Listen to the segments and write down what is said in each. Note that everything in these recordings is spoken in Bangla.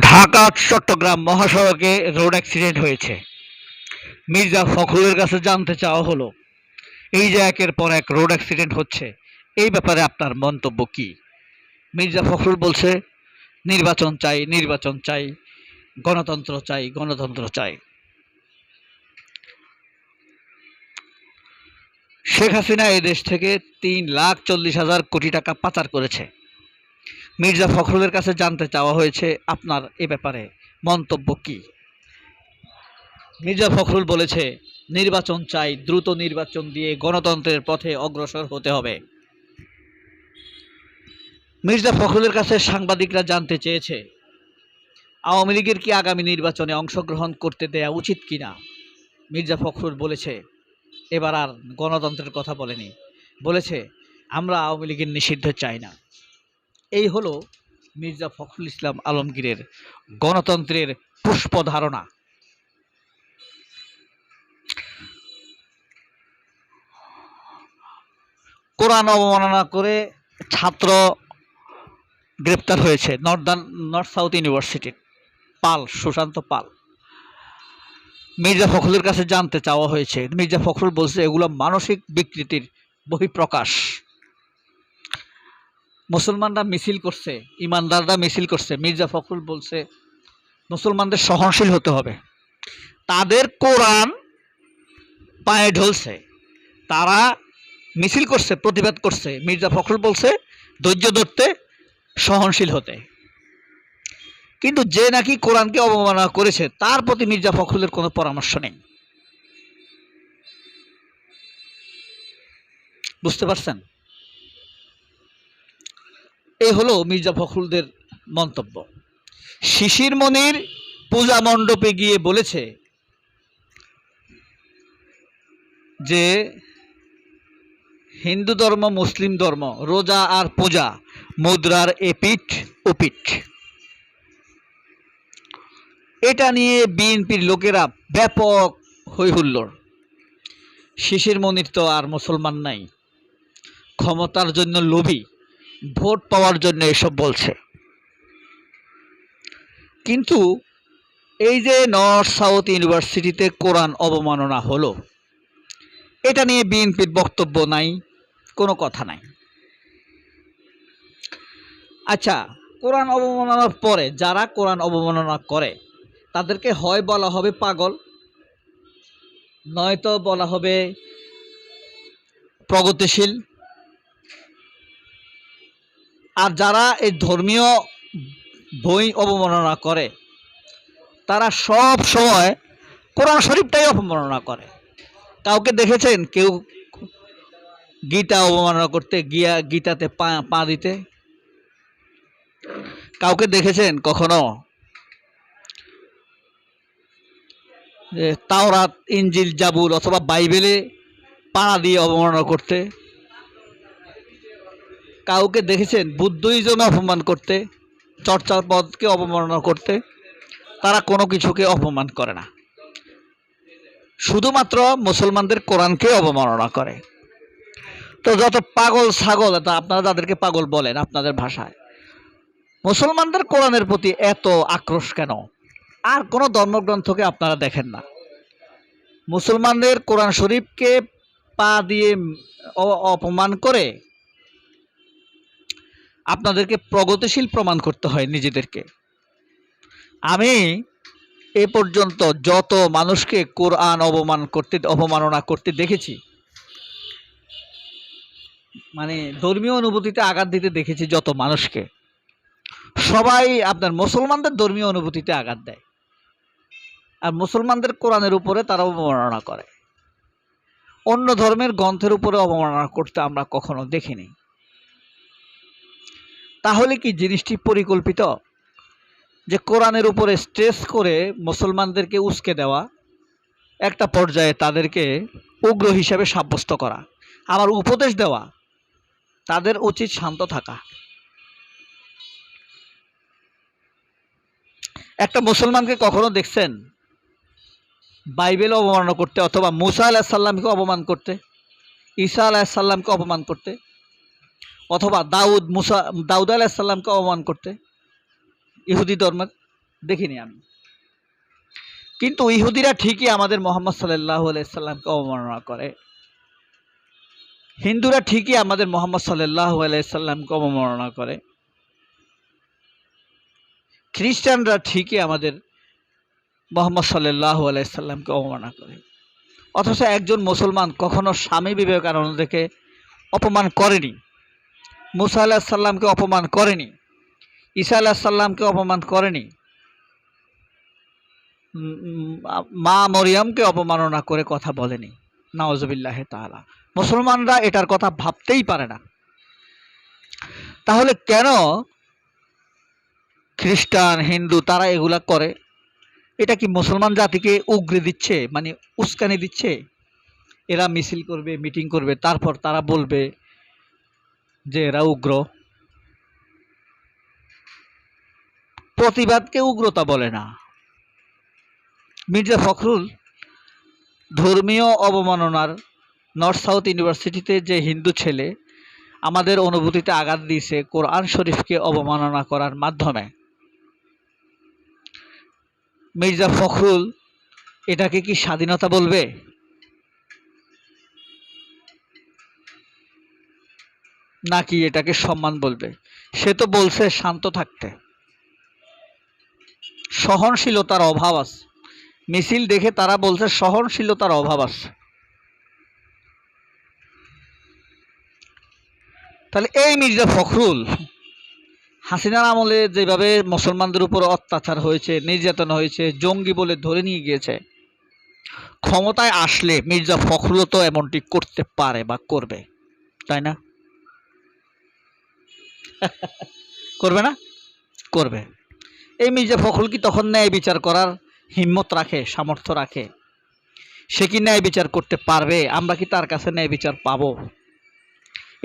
ঢাকা, চট্টগ্রাম মহাসড়কে রোড অ্যাক্সিডেন্ট হয়েছে। মির্জা ফখরুলের কাছে জানতে চাওয়া হলো, এই যে একের পর এক রোড অ্যাক্সিডেন্ট হচ্ছে, এই ব্যাপারে আপনার মন্তব্য কি? মির্জা ফখরুল বলছে, নির্বাচন চাই নির্বাচন চাই, গণতন্ত্র চাই গণতন্ত্র চাই। শেখ হাসিনা এই দেশ থেকে তিন লাখ চল্লিশ হাজার কোটি টাকা পাচার করেছে। মির্জা ফখরুলের কাছে জানতে চাওয়া হয়েছে আপনার এ ব্যাপারে। মন্তব্য কি? মির্জা ফখরুল বলেছে, নির্বাচন চাই, দ্রুত নির্বাচন দিয়ে গণতন্ত্রের পথে অগ্রসর হতে হবে। মির্জা ফখরুলের কাছে সাংবাদিকরা জানতে চেয়েছে, আওয়ামী লীগের কি আগামী নির্বাচনে অংশগ্রহণ করতে দেয়া উচিত কিনা? মির্জা ফখরুল বলেছে, এবার আর গণতন্ত্রের কথা বলেনি। বলেছে, আমরা আওয়ামী লীগের নিষিদ্ধ চাই না। এই হলো মির্জা ফখরুল ইসলাম আলমগীরের গণতন্ত্রের পুষ্প ধারণা কোরআন অবমাননা করে ছাত্র গ্রেপ্তার হয়েছে নর্দার্ন নর্থ সাউথ ইউনিভার্সিটির পাল, সুশান্ত পাল। মির্জা ফখরুলের কাছে জানতে চাওয়া হয়েছে। মির্জা ফখরুল বলছে, এগুলো মানসিক বিকৃতির বহিঃপ্রকাশ। মুসলমানরা মিছিল করছে, ইমানদাররা মিছিল করছে, মির্জা ফখরুল বলছে, মুসলমানদের সহনশীল হতে হবে। তাদের কোরআন পায়ে ঢলছে। তারা মিছিল করছে, প্রতিবাদ করছে। মির্জা ফখরুল বলছে, ধৈর্য ধরতে সহনশীল হতে। কিন্তু যে নাকি কোরআনকে অবমাননা করেছে, তার প্রতি মির্জা ফখরুলের কোনো পরামর্শ নেই। বুঝতে পারছেন? এই হলো মির্জা ফখরুলদের মন্তব্য। শিশির মনির পূজা মণ্ডপে গিয়ে বলেছে যে, হিন্দু ধর্ম, মুসলিম ধর্ম, রোজা আর পূজা, মুদ্রার এপিঠ ওপিঠ এটা নিয়ে বিএনপির লোকেরা ব্যাপক হৈহুল্লোড়। শিশির মনির তো আর মুসলমান নাই। ক্ষমতার জন্য লোভী। ভোট পাওয়ার জন্য এসব বলছে। কিন্তু এই যে নর্থ সাউথ ইউনিভার্সিটিতে কোরআন অবমাননা হলো, এটা নিয়ে বিএনপির বক্তব্য নাই, কোনো কথা নাই। আচ্ছা কোরআন অবমাননার পরে যারা কোরআন অবমাননা করে, তাদেরকে হয় বলা হবে পাগল, নয়তো বলা হবে প্রগতিশীল আর যারা এই ধর্মীয় বই অবমাননা করে, তারা সব সময় কোরআন শরীফটাই অবমাননা করে। কাউকে দেখেছেন কেউ গীতা অবমাননা করতে গিয়া গীতাতে পা পা দিতে? কাউকে দেখেছেন কখনো? তাওরাত ইঞ্জিল জাবুল অথবা বাইবেলে পাড়া দিয়ে অবমাননা করতে? কাউকে দেখেছেন বুদ্ধইজমে অপমান করতে চর্চার পদকে অপমাননা করতে, তারা কোনো কিছুকে অপমান করে না। শুধুমাত্র মুসলমানদের কোরআনকে অবমাননা করে। তো যত পাগল ছাগল, তা আপনারা যাদেরকে পাগল বলেন আপনাদের ভাষায়, মুসলমানদের কোরআনের প্রতি এত আক্রোশ কেন? আর কোনো ধর্মগ্রন্থকে আপনারা দেখেন না। মুসলমানদের কোরআন শরীফকে পা দিয়ে অপমান করে আপনাদেরকে প্রগতিশীল প্রমাণ করতে হয় নিজেদেরকে। আমি এ পর্যন্ত যত মানুষকে কোরআন অবমান করতে, অবমাননা করতে দেখেছি মানে ধর্মীয় অনুভূতিতে আঘাত দিতে দেখেছি যত মানুষকে, সবাই আপনার মুসলমানদের ধর্মীয় অনুভূতিতে আঘাত দেয়। আর মুসলমানদের কোরআনের উপরে তারা অবমাননা করে। অন্য ধর্মের গ্রন্থের উপরে অবমাননা করতে আমরা কখনো দেখিনি। তাহলে কি জিনিসটি পরিকল্পিত? যে কোরআনের উপরে স্ট্রেস করে মুসলমানদেরকে উস্কে দেওয়া, একটা পর্যায়ে তাদেরকে উগ্র হিসাবে সাব্যস্ত করা, আবার উপদেশ দেওয়া, তাদের উচিত শান্ত থাকা। একটা মুসলমানকে কখনো দেখছেন বাইবেল অবমাননা করতে অথবা মুসা আলাহিসাল্লামকে অপমান করতে, ঈসা আলাহিসাল্লামকে অপমান করতে অথবা দাউদ মুসা, দাউদ আলাহিসাল্লামকে অপমান করতে, ইহুদি ধর্মের, দেখিনি আমি। কিন্তু ইহুদিরা ঠিকই আমাদের মোহাম্মদ সাল্লাহ আলাইসাল্লামকে অবমাননা করে। হিন্দুরা ঠিকই আমাদের মোহাম্মদ সাল্লাহ আলাইসাল্লামকে অবমাননা করে। খ্রিস্টানরা ঠিকই আমাদের মোহাম্মদ সাল্লাহ আলাইসাল্লামকে অবমাননা করে। অথচ একজন মুসলমান কখনো স্বামী বিবেকানন্দকে অপমান করেনি। মুসা আল্লাহ সাল্লামকে অপমান করেনি। ঈসা আল্লাহ সাল্লামকে অপমান করেনি। মা মরিয়মকে অপমাননা করে কথা বলেনি। নওয়াজবিল্লাহ তাআলা। মুসলমানরা এটার কথা ভাবতেই পারে না। তাহলে কেন খ্রিস্টান, হিন্দু তারা এগুলা করে? এটা কি মুসলমান জাতিকে উগরে দিচ্ছে? মানে উস্কানি দিচ্ছে? এরা মিছিল করবে, মিটিং করবে, তারপর তারা বলবে যে এরা উগ্র। প্রতিবাদকে উগ্রতা বলে না। মির্জা ফখরুল ধর্মীয় অবমাননার নর্থ সাউথ ইউনিভার্সিটিতে যে হিন্দু ছেলে আমাদের অনুভূতিতে আঘাত দিয়েছে কোরআন শরীফকে অবমাননা করার মাধ্যমে। মির্জা ফখরুল এটাকে কি স্বাধীনতা বলবে? নাকি এটাকে সম্মান বলবে? সে তো বলছে শান্ত থাকতে। সহনশীলতার অভাব আছে। মিছিল দেখে তারা বলছে সহনশীলতার অভাব আছে। তাহলে এই মির্জা ফখরুল হাসিনার আমলে যেভাবে মুসলমানদের উপর অত্যাচার হয়েছে, নির্যাতন হয়েছে, জঙ্গি বলে ধরে নিয়ে গিয়েছে, ক্ষমতায় আসলে মির্জা ফখরুলও তো এমনটি করতে পারে বা করবে, তাই না? করবে না? করবে। এই মির্জা ফখরুল কি তখন ন্যায় বিচার করার হিম্মত রাখে, সামর্থ্য রাখে? সে কি ন্যায় বিচার করতে পারবে? আমরা কি তার কাছে ন্যায় বিচার পাবো?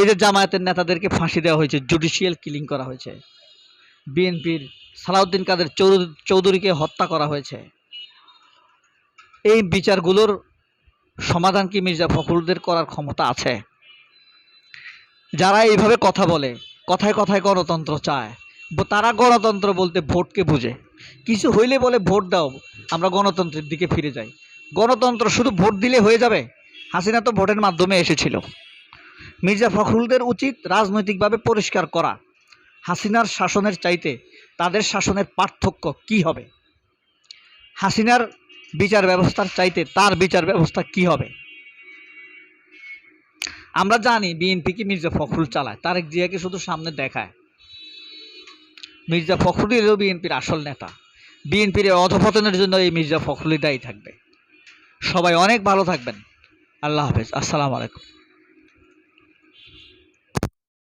যে জামায়াতের নেতাদেরকে ফাঁসি দেওয়া হয়েছে জুডিশিয়াল কিলিং করা হয়েছে, বিএনপির সালাউদ্দিন কাদের চৌধুরী, চৌধুরীকে হত্যা করা হয়েছে, এই বিচারগুলোর সমাধান কি মির্জা ফখরুলদের করার ক্ষমতা আছে? যারা এইভাবে কথা বলে কথায় কথায় গণতন্ত্র চায়। তারা গণতন্ত্র বলতে ভোটকে বুঝে। কিছু হইলে বলে ভোট দাও, আমরা গণতন্ত্রের দিকে ফিরে যাই। গণতন্ত্র শুধু ভোট দিলে হয়ে যাবে? হাসিনা তো ভোটের মাধ্যমে এসেছিল। মির্জা ফখরুলদের উচিত রাজনৈতিকভাবে পরিষ্কার করা। হাসিনার শাসনের চাইতে তাদের শাসনের পার্থক্য কি হবে? হাসিনার বিচার ব্যবস্থার চাইতে তার বিচার ব্যবস্থা কি হবে? আমরা জানি বিএনপিকে মির্জা ফখরুল চালায়, তারেক জিয়াকে শুধু সামনে দেখায়। মির্জা ফখরুলও বিএনপির আসল নেতা। বিএনপির অধপতনের জন্য এই মির্জা ফখরুলই দায়ী থাকবে। সবাই অনেক ভালো থাকবেন। আল্লাহ হাফেজ। আসসালামু আলাইকুম।